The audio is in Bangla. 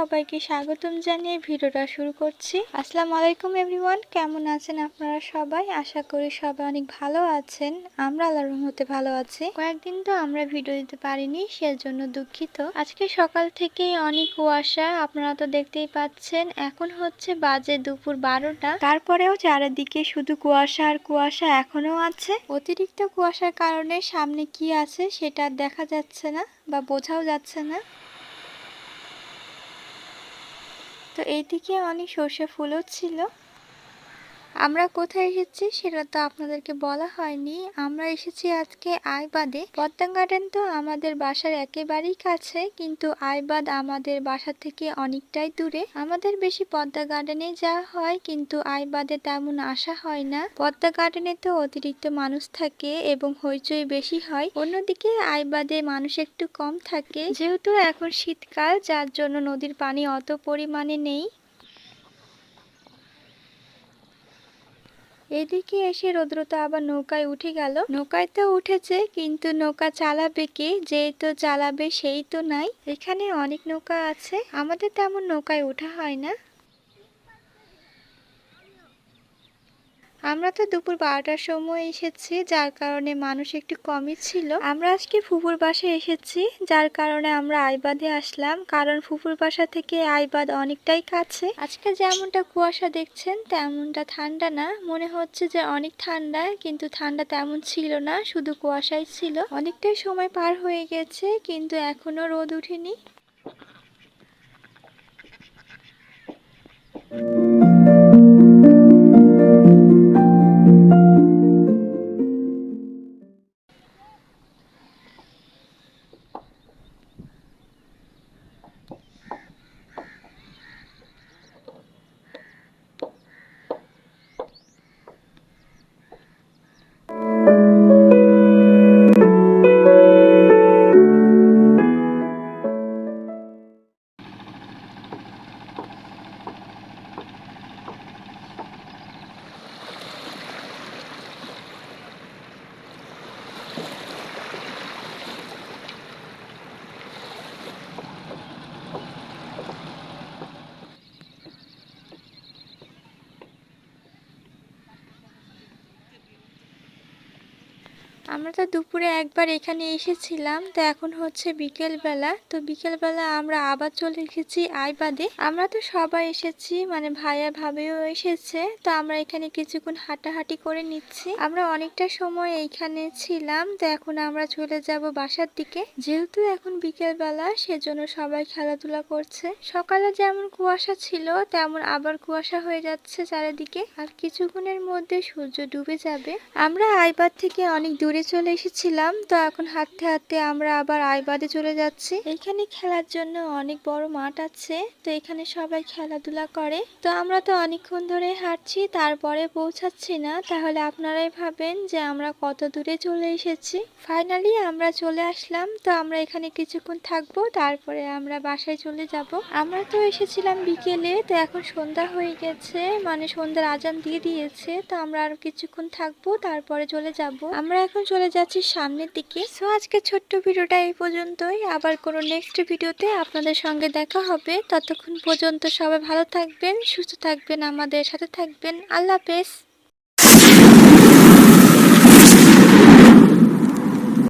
সবাইকে স্বাগতম জানিয়ে ভিডিওটা শুরু করছি। আসসালামু আলাইকুম এভরিওয়ান, কেমন আছেন আপনারা সবাই? আশা করি সবাই অনেক ভালো আছেন। আমরা আল্লাহর রহমতে ভালো আছি। কয়েকদিন তো আমরা ভিডিও দিতে পারিনি, সেজন্য দুঃখিত। আজকে সকাল থেকে অনেক কুয়াশা, আপনারা তো দেখতেই পাচ্ছেন। এখন হচ্ছে বাজে দুপুর বারোটা। তারপরেও চারিদিকে শুধু কুয়াশা আর কুয়াশা এখনও আছে। অতিরিক্ত কুয়াশার কারণে সামনে কি আছে সেটা দেখা যাচ্ছে না বা বোঝাও যাচ্ছে না। তো এইদিকে অনেক সর্ষে ফুলও ছিল। আমরা কোথায় এসেছি সেটা তো আপনাদেরকে বলা হয়নি। আমরা এসেছি আজকে আইবাদে। পদ্মা গার্ডেন তো আমাদের বাসার একেবারেই কাছে, কিন্তু আইবাদ আমাদের বাসা থেকে অনেকটাই দূরে। আমাদের বেশি পদ্মা গার্ডেনে যাওয়া হয়, কিন্তু আইবাদে তেমন আসা হয় না। পদ্মা গার্ডেনে তো অতিরিক্ত মানুষ থাকে এবং হইচই বেশি হয়। অন্যদিকে আইবাদে মানুষ একটু কম থাকে। যেহেতু এখন শীতকাল, যার জন্য নদীর পানি অত পরিমাণে নেই। এদিকে এসে রৌদ্রতা আবার নৌকায় উঠে গেল। নৌকায় তো উঠেছে, কিন্তু নৌকা চালাবে কে? যে তো চালাবে, সেই তো নাই। এখানে অনেক নৌকা আছে। আমাদের তেমন নৌকায় ওঠা হয় না। আমরা তো দুপুর বারোটার সময় এসেছি, যার কারণে মানুষ একটু কমই ছিল। আমরা আজকে ফুপুর বাসায় এসেছি, যার কারণে আমরা আইবাদে আসলাম, কারণ ফুপুর বাসা থেকে আইবাদ অনেকটাই কাছে। আজকে যেমনটা কুয়াশা দেখছেন, তেমনটা ঠান্ডা না। মনে হচ্ছে যে অনেক ঠান্ডা, কিন্তু ঠান্ডা তেমন ছিল না, শুধু কুয়াশাই ছিল। অনেকটাই সময় পার হয়ে গেছে, কিন্তু এখনও রোদ উঠেনি। আমরা তো দুপুরে একবার এখানে এসেছিলাম, তো এখন হচ্ছে বিকেল বেলা তো বিকেল বেলা আমরা আবার চলে এসেছি আইবাদে। আমরা তো সবাই এসেছি মানে ভাইয়া ভাবেও এসেছে, তো আমরা এখানে কিছুক্ষণ হাঁটাহাঁটি করে নিচ্ছি। আমরা অনেকটা সময় এইখানে ছিলাম, তো এখন আমরা চলে যাব বাসার দিকে। যেহেতু এখন বিকেল বেলা সেজন্য সবাই খেলাধুলা করছে। সকালে যেমন কুয়াশা ছিল, তেমন আবার কুয়াশা হয়ে যাচ্ছে চারিদিকে। আর কিছুক্ষণের মধ্যে সূর্য ডুবে যাবে। আমরা আইবাদ থেকে অনেক দূরে চলে এসেছিলাম, তো এখন হাঁটতে হাঁটতে আমরা আবার আইবাদে চলে যাচ্ছি। এখানে খেলার জন্য অনেক বড় মাঠ আছে, তো এখানে সবাই খেলাধুলা করে। তো আমরা তো অনেকক্ষণ ধরে হাঁটছি, তারপরে পৌঁছাচ্ছি না। তাহলে আপনারাই ভাবেন যে আমরা কত দূরে চলে এসেছি। ফাইনালি আমরা চলে আসলাম, তো আমরা এখানে কিছুক্ষণ থাকব, তারপরে আমরা বাসায় চলে যাব। আমরা তো এসেছিলাম বিকেলে, তো এখন সন্ধ্যা হয়ে গেছে মানে সন্ধ্যার আজান দিয়ে দিয়েছে, তো আমরা আরও কিছুক্ষণ থাকব, তারপরে চলে যাব। আমরা এখন চলে যাচ্ছি সামনের দিকে। সো আজকে ছোট্ট ভিডিওটা এই পর্যন্তই। আবার কোনো নেক্সট ভিডিওতে আপনাদের সঙ্গে দেখা হবে। ততক্ষণ পর্যন্ত সবাই ভালো থাকবেন, সুস্থ থাকবেন, আমাদের সাথে থাকবেন। আল্লাহ হাফেজ।